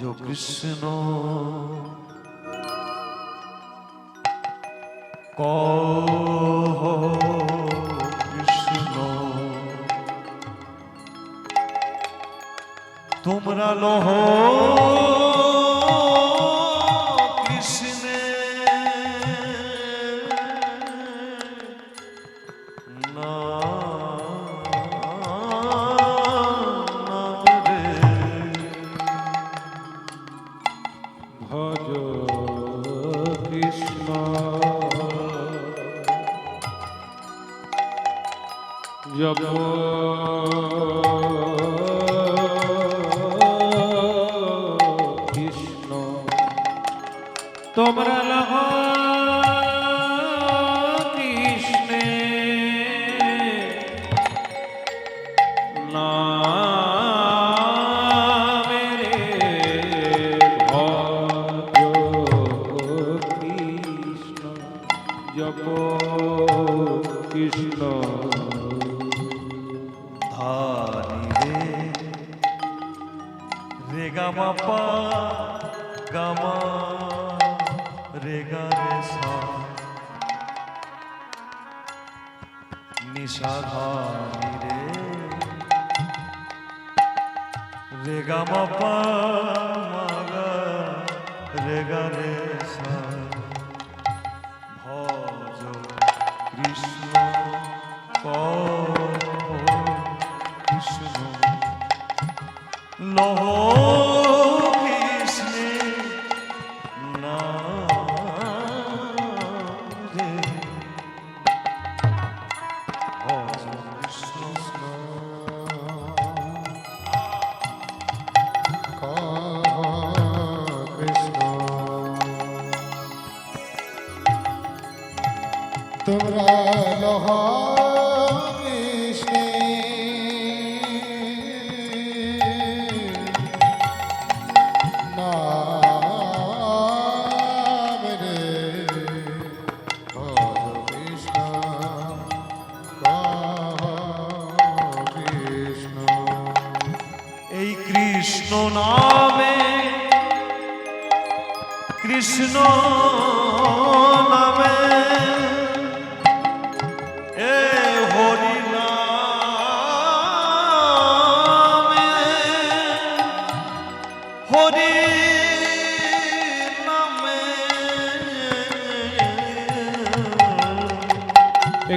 जो कृष्णो को कृष्णो। तुमरा लो নিশাধারি রে। রেগা মাপা মাগা রেগা রে। তোমরা লহা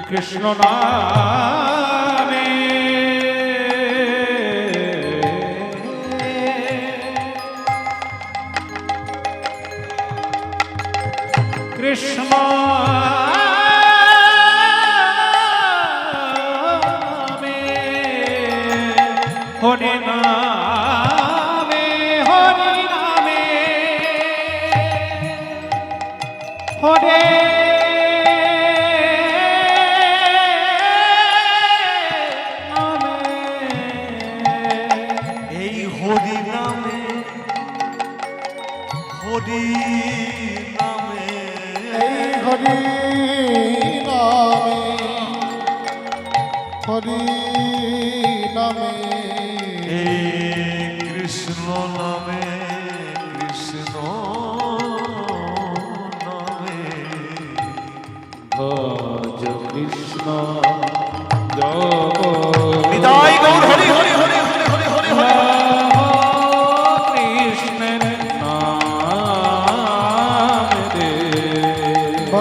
কৃষ্ণ না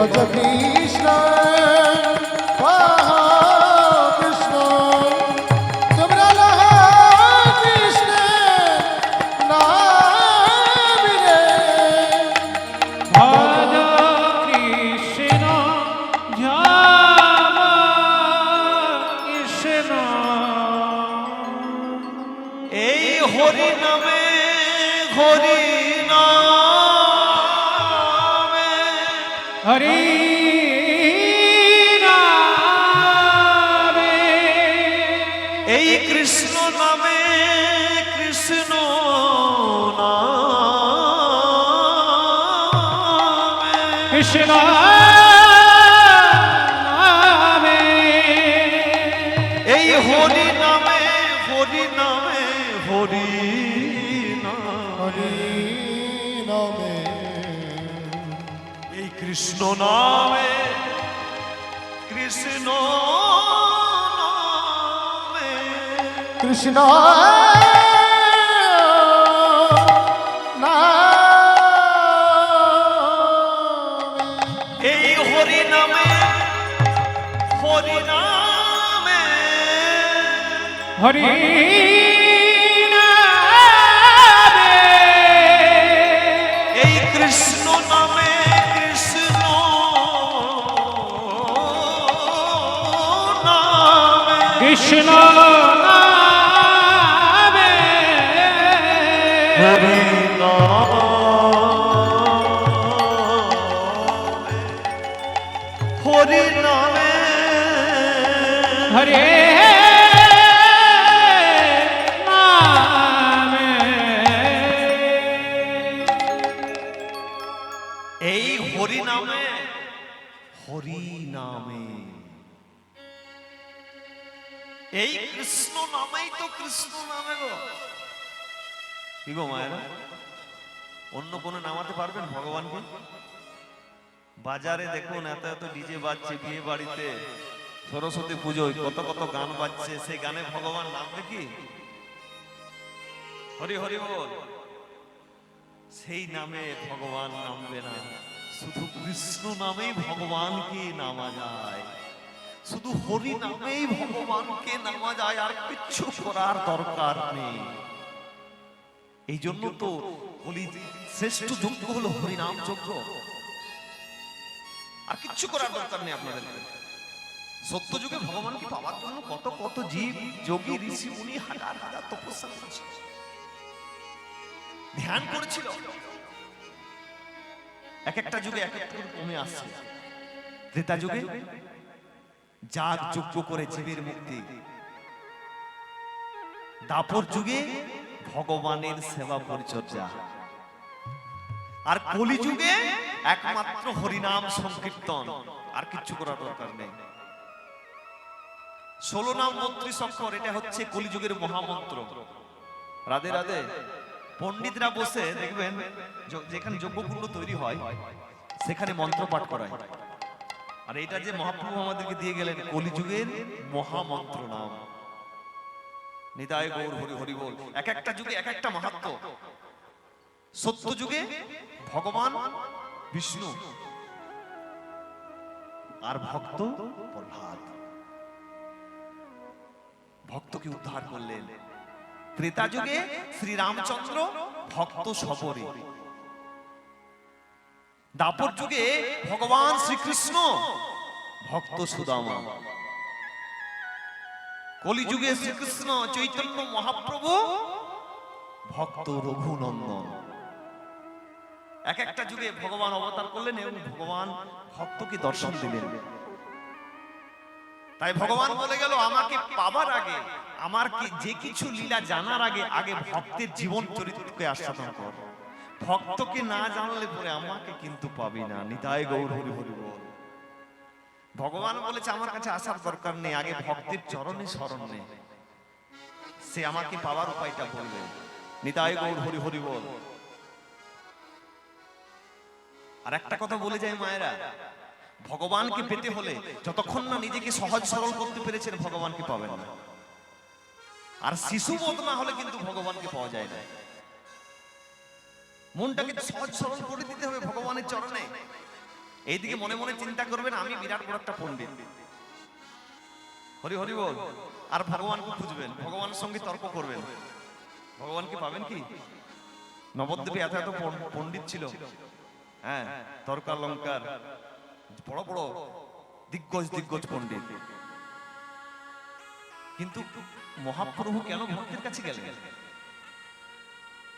जबी কৃষ্ণ এই হরি নামে হরি নামে হরি হরি নামে। এই কৃষ্ণ নামে কৃষ্ণ কৃষ্ণ হরি এই কৃষ্ণ নামে কৃষ্ণ নামে। কৃষ্ণ হরি নামে এই কৃষ্ণ নামেই তো কৃষ্ণ নামে গো। কি গো মায়েরা? অন্য কোনো নামাতে পারবেন ভগবানকে? বাজারে দেখুন, এত এত ডিজে বাজছে বিয়ে বাড়িতে। সরস্বতী পুজোয় কত কত গান বাজছে, সেই গানে ভগবান নামবে কি হরি হরি বল। সেই নামে ভগবান নামবে না। শুধু কৃষ্ণ নামেই ভগবানকে নামা যায়। শুধু হরি নামেই ভগবানকে নামা যায় আর কিচ্ছু করার দরকার নেই। এই জন্য তো বলি শ্রেষ্ঠ যজ্ঞ হলো হরিনাম যজ্ঞ। আর কিচ্ছু করার দরকার নেই আপনাদের সত্য যুগে ভগবানকে পাওয়ার জন্য কত কত জীব, যোগী, ঋষি, মুনি হাজার হাজার তপস্যা করছে ধ্যান করেছিল। এক একটা যুগে এক একটা কমে আসছে। ত্রেতা যুগে যাগ যজ্ঞ করে জীবের মুক্তি। দাপর যুগে ভগবানের সেবা পরিচর্যা। আর কলি যুগে একমাত্র হরিনাম সংকীর্তন। আর কিচ্ছু করার দরকার নেই। ষোলো নাম মন্ত্রী অক্ষর এটা হচ্ছে কলিযুগের মহামন্ত্র। রাধে রাধে। পণ্ডিতরা বসে দেখবেন যেখানে যজ্ঞকুণ্ড তৈরি হয়, সেখানে মন্ত্র পাঠ করায়। আর এটা যে মহাপ্রভু আমাদেরকে দিয়ে গেলেন, কলিযুগের মহামন্ত্র নাম। নিতায় গৌর হরি হরি বল, এক একটা যুগে এক একটা মাহাত্ম। সত্য যুগে ভগবান, বিষ্ণু, আর ভক্ত প্রহ্লাদ। ভক্তকে উদ্ধার করলেন। ত্রেতা যুগে শ্রী রামচন্দ্র ভক্ত সবরে। দাপর যুগে ভগবান শ্রীকৃষ্ণ ভক্ত সুদামা। কলিযুগে শ্রীকৃষ্ণ চৈতন্য মহাপ্রভু ভক্ত রঘুনন্দন। এক একটা যুগে ভগবান অবতার করলেন এবং ভগবান ভক্তকে দর্শন দিলেন। তাই ভগবান বলে গেল, আমাকে পাবার আগে, আমার কি, যে কিছু লীলা জানার আগে আগে ভক্তের জীবন চরিত্রকে আস্বাদন কর। ভক্তকে না জানলে পরে আমাকে কিন্তু পাবি না। নিতাই গৌর হরি হরি বল। ভগবান বলেছে, আমার কাছে আসার দরকার নেই, আগে ভক্তের চরণে শরণ নেই সে আমাকে পাওয়ার উপায়টা বলবে। নিতাই গৌর হরি হরি বল। আর একটা কথা বলে যায় মায়েরা ভগবানকে পেতে হলে যতক্ষণ না নিজেকে সহজ সরল করতে পেরেছেন, ভগবানকে পাবেন না। আর শিশু বোধ না হলে কিন্তু ভগবানকে পাওয়া যায় না। মনটাকে সহজ সরল করে দিতে হবে ভগবানের চরণে। এইদিকে মনে মনে চিন্তা করবেন, আমি বিরাট বড় একটা পণ্ডিত। হরি হরি বল। আর ভগবানকে খুঁজবেন, ভগবানের সঙ্গে তর্ক করবেন। ভগবানকে পাবেন কি? নবদ্বীপে এত এত পণ্ড- পণ্ডিত ছিল। হ্যাঁ তর্কালঙ্কার। বড় বড় দিগ্গজ দিগ্গজ পণ্ডিত। কিন্তু মহাপ্রভু কেন ভক্তের কাছে গেলেন?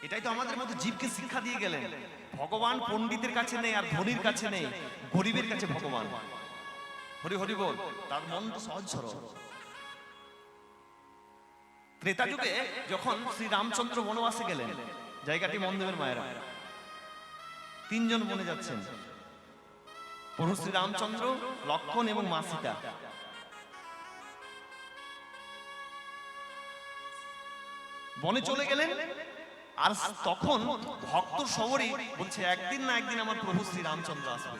এটাই তো আমাদের মতো জীবকে শিক্ষা দিয়ে গেলেন। ভগবান পণ্ডিতের কাছে নেই আর ধনীর কাছে নেই, গরিবের কাছে ভগবান। হরি হরি বল, তার মন তো সহজ সরল। ত্রেতা যুগে যখন শ্রী রামচন্দ্র বনবাসে গেলেন, জায়গাটি মন দেবেন মায়েরা। তিনজন বনে যাচ্ছেন। প্রভু শ্রী রামচন্দ্র লক্ষণ এবং মা সীতা বনে চলে গেলেন আর তখন ভক্ত সবরই বলছে একদিন না একদিন আমার প্রভু শ্রী রামচন্দ্র আসবে।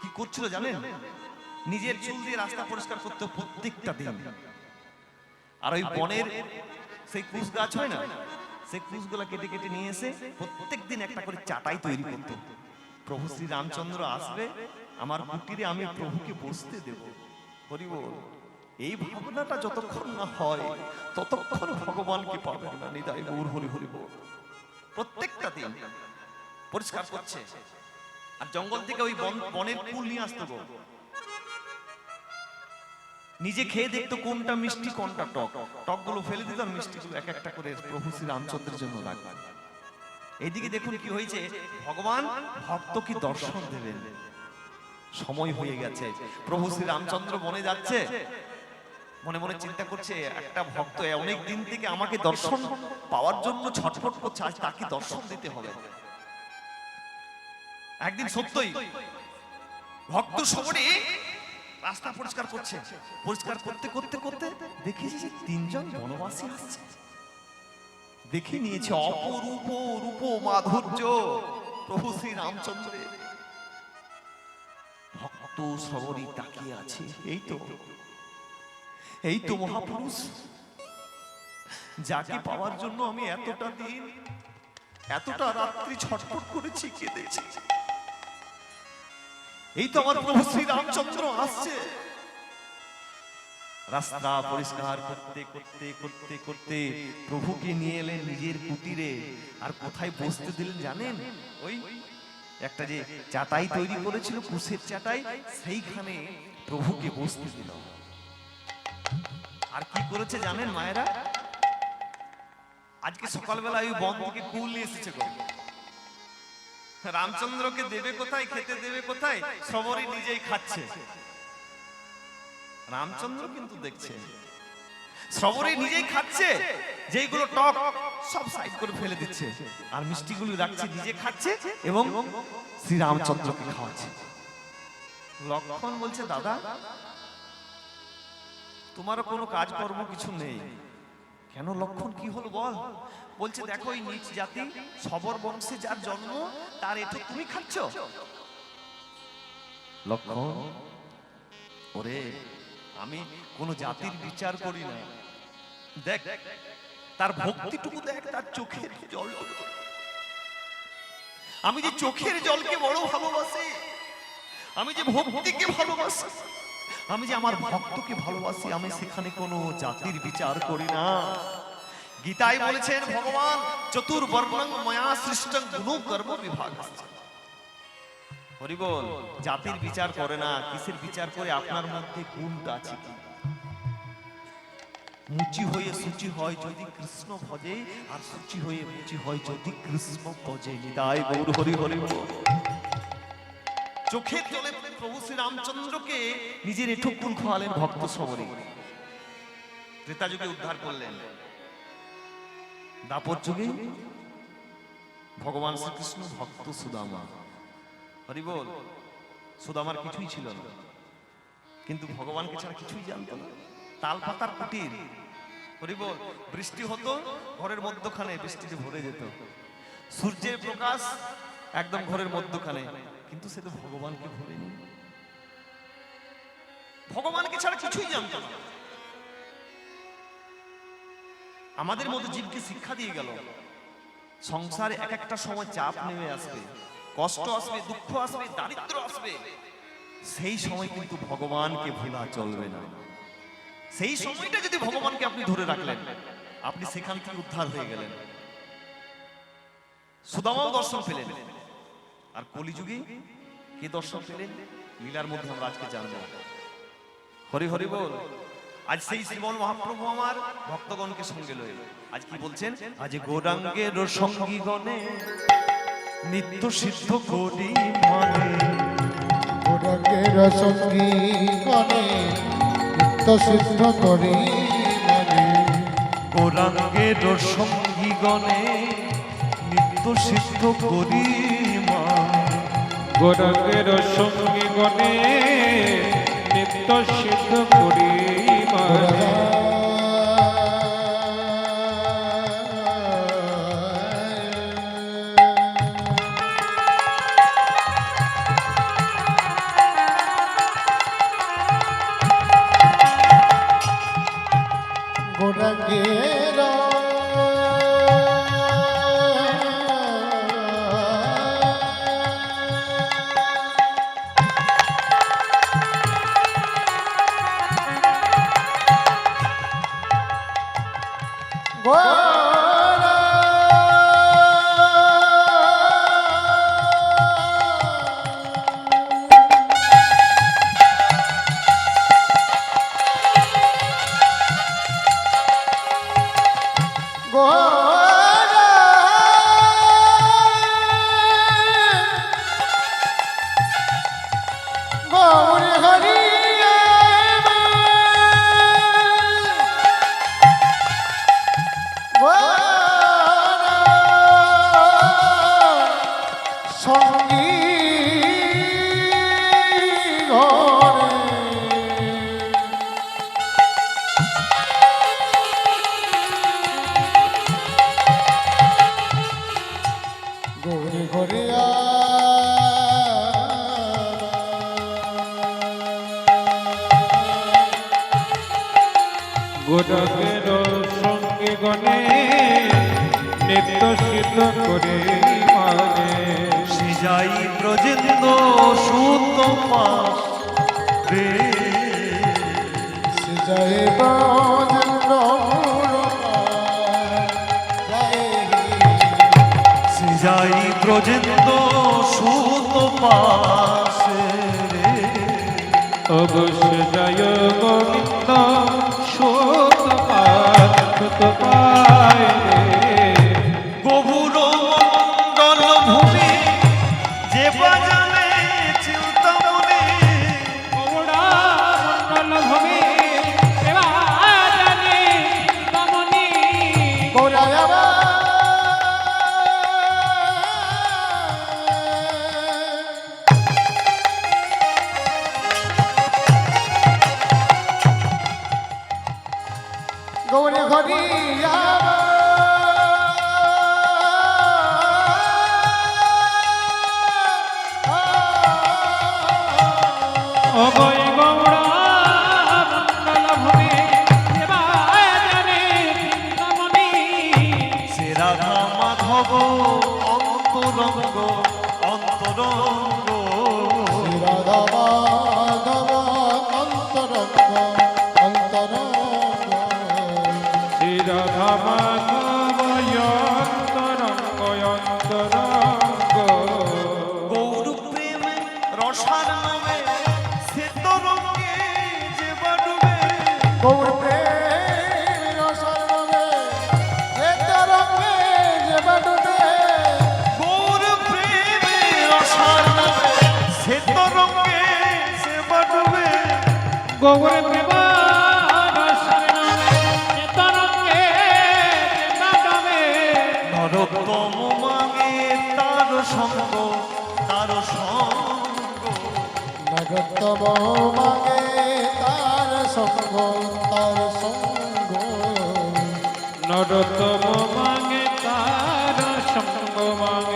কি করছিল জানেন? নিজের চুল দিয়ে রাস্তা পরিষ্কার করতে প্রত্যেকটা দিন। আর ওই বনের সেই কুশ গাছ হয় না? সেই কুশগুলা কেটে কেটে নিয়ে এসে প্রত্যেক দিন একটা করে চাটাই তৈরি করত। প্রভু শ্রী রামচন্দ্র আসবে, আমার কুটিরে আমি প্রভুকে বসতে দেব। হরিবল এই ভাবনাটা যতক্ষণ না হয়, ততক্ষণ ভগবানকে পাবেন না? নিদায় গৌর হরি হরি বল। প্রত্যেকটা দিন পরিষ্কার করছে। আর জঙ্গল থেকে ওই বন- বনের ফুল নিয়ে আসতো গো নিজে খেয়ে দেখতো কোনটা মিষ্টি, কোনটা টক। টকগুলো ফেলে দিত আর মিষ্টিগুলো এক একটা করে প্রভু শ্রী রামচন্দ্রের জন্য রাখবে। এইদিকে দেখুন কি হয়েছে? ভগবান ভক্তকে দর্শন দেবেন। সময় হয়ে গেছে। প্রভু শ্রী রামচন্দ্র বনে যাচ্ছে। মনে মনে চিন্তা করছে, একটা ভক্ত অনেক দিন থেকে আমাকে দর্শন পাওয়ার জন্য ছটফট করছে, আজ তাকে দর্শন দিতে হবে। একদিন সত্যই ভক্ত সবরে রাস্তা পরিষ্কার করছে। পরিষ্কার করতে করতে করতে দেখেছি তিনজন বনবাসী আসছে। দেখে নিয়েছে অপরূপ রূপ মাধুর্য। প্রভু শ্রী রামচন্দ্রের ভক্ত সবরই তাকিয়ে আছে। এই তো। এই তো মহাপুরুষ। যাকে পাওয়ার জন্য আমি এতটা দিন এতটা রাত্রি ছটফট করেছি কেঁদেছি। এই তো আমার প্রভু শ্রী রামচন্দ্র আসছে। রাস্তা পরিষ্কার করতে করতে করতে করতে প্রভুকে নিয়ে এলেন নিজের কুটিরে। আর কোথায় বসতে দিলেন জানেন? ওই একটা যে চাটাই তৈরি করেছিল, কুশের চাটাই সেইখানে প্রভুকে বসতে দিল। আর কি করেছে জানেন মায়েরা? আজকে সকালবেলা ওই বন থেকে কুল নিয়ে এসেছে রামচন্দ্রকে দেবে কোথায়, খেতে দেবে কোথায়, সবরই নিজেই খাচ্ছে। রামচন্দ্র কিন্তু দেখছে। সবরই নিজেই খাচ্ছে যেগুলো টক, সব সাইড করে ফেলে দিচ্ছে। আর মিষ্টিগুলো রাখছে, নিজে খাচ্ছে এবং শ্রী রামচন্দ্রকে খাওয়াচ্ছে। লক্ষণ বলছে, দাদা, তোমারও কোনো কাজকর্ম কিছু নেই। কেন লক্ষণ, কি হলো বল? বলছে, দেখো, এই নিচ জাতি, সবর বংশে যার জন্ম, তার এটো তুমি খাচ্ছ? লক্ষণ, ওরে আমি কোন জাতির বিচার করি না। দেখ, তার ভক্তিটুকু দেখ, তার চোখের জল। আমি যে চোখের জলকে বড় ভালোবাসি, আমি যে ভক্তিকে ভালোবাসি, আমি যে আমার ভক্তকে ভালোবাসি, আমি সেখানে কোনো জাতির বিচার করি না। গীতায় বলেছেন, ভগবান, চতুর্বর্ণং ময়া সৃষ্টং গুণ কর্ম বিভাগ হরিবল, জাতির বিচার করে না, কিসের বিচার করে, আপনার মধ্যে গুণটা আছে কি? মুচি হয়ে সূচি হয় যদি কৃষ্ণ ভজে আর সূচি হয়ে মুচি হয় যদি কৃষ্ণ ভজে নিদায় গৌর হরি হরি। চোখের জলে প্রভু শ্রী রামচন্দ্রকে নিজের এঠুকুন খোয়ালেন ভক্ত সবরে ত্রেতা যুগে উদ্ধার করলেন। দাপর যুগে ভগবান শ্রীকৃষ্ণ ভক্ত সুদামা। হরিবল সুদামার কিছুই ছিল না। কিন্তু ভগবানকে ছাড়া কিছুই জানতো না। তাল পাতার কুটির। হরিবল বৃষ্টি হতো, ঘরের মধ্যখানে বৃষ্টিতে ভরে যেত। সূর্যের প্রকাশ একদম ঘরের মধ্যখানে, কিন্তু সে তো ভগবানকে ভরেনি। ভগবানকে ছাড়া কিছুই জানতো না। আমাদের মতো জীবকে শিক্ষা দিয়ে গেল, সংসারে এক একটা সময় চাপ নেমে আসবে। কষ্ট আসবে দুঃখ আসবে দারিদ্র আসবে। সেই সময় কিন্তু ভগবানকে ভোলা চলবে না। সেই সময়টা যদি ভগবানকে আপনি ধরে রাখলেন আপনি সেখান থেকে উদ্ধার হয়ে গেলেন। সুদামাও দর্শন পেলেন। আর কলিযুগে কে দর্শন পেলেন? লীলার মধ্যে আমরা আজকে জানব। হরি হরি বল। আজ সেই শ্রীমন মহাপ্রভু আমার ভক্তগণকে সঙ্গে লয়ে। আজ কি বলছেন? আজ গৌরাঙ্গের সঙ্গী গণে নিত্য সিদ্ধ করি মানে। গোরঙ্গের সঙ্গী গণে নিত্য সিদ্ধ করি মানে। গৌরাঙ্গের সঙ্গী গণে নিত্য সিদ্ধ করি মানে। গোরঙ্গের সঙ্গী গণে নিত্য অগ গৌর প্রেমা নরকম মাগে তার সঙ্গ তার সঙ্গ নগতম মাগে তার সঙ্গ তার সঙ্গ নরতম মাগে তার সঙ্গ মাগে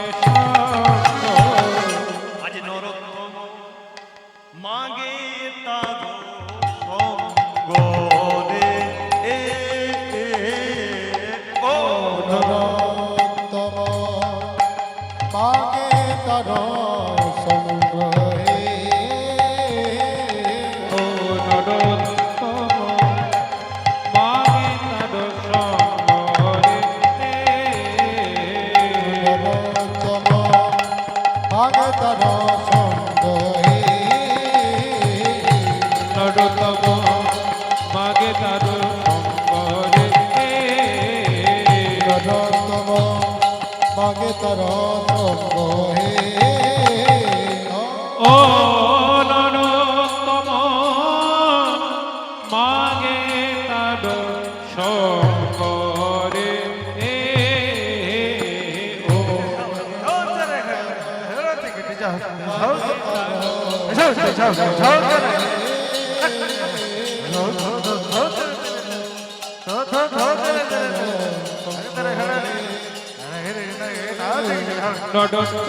নডস্ত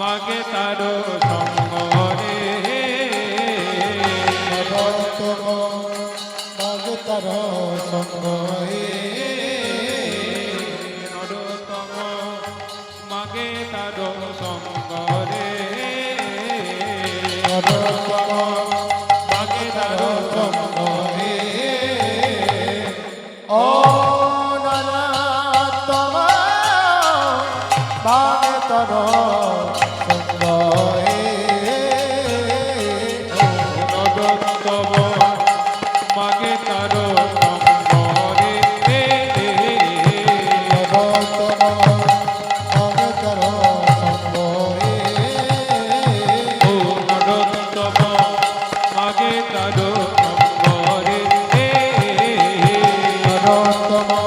মাগে তারো সঙ্গরে নডস্ত মাগে তারো সঙ্গরে নডস্ত মাগে তারো সঙ্গরে নমঃ Come.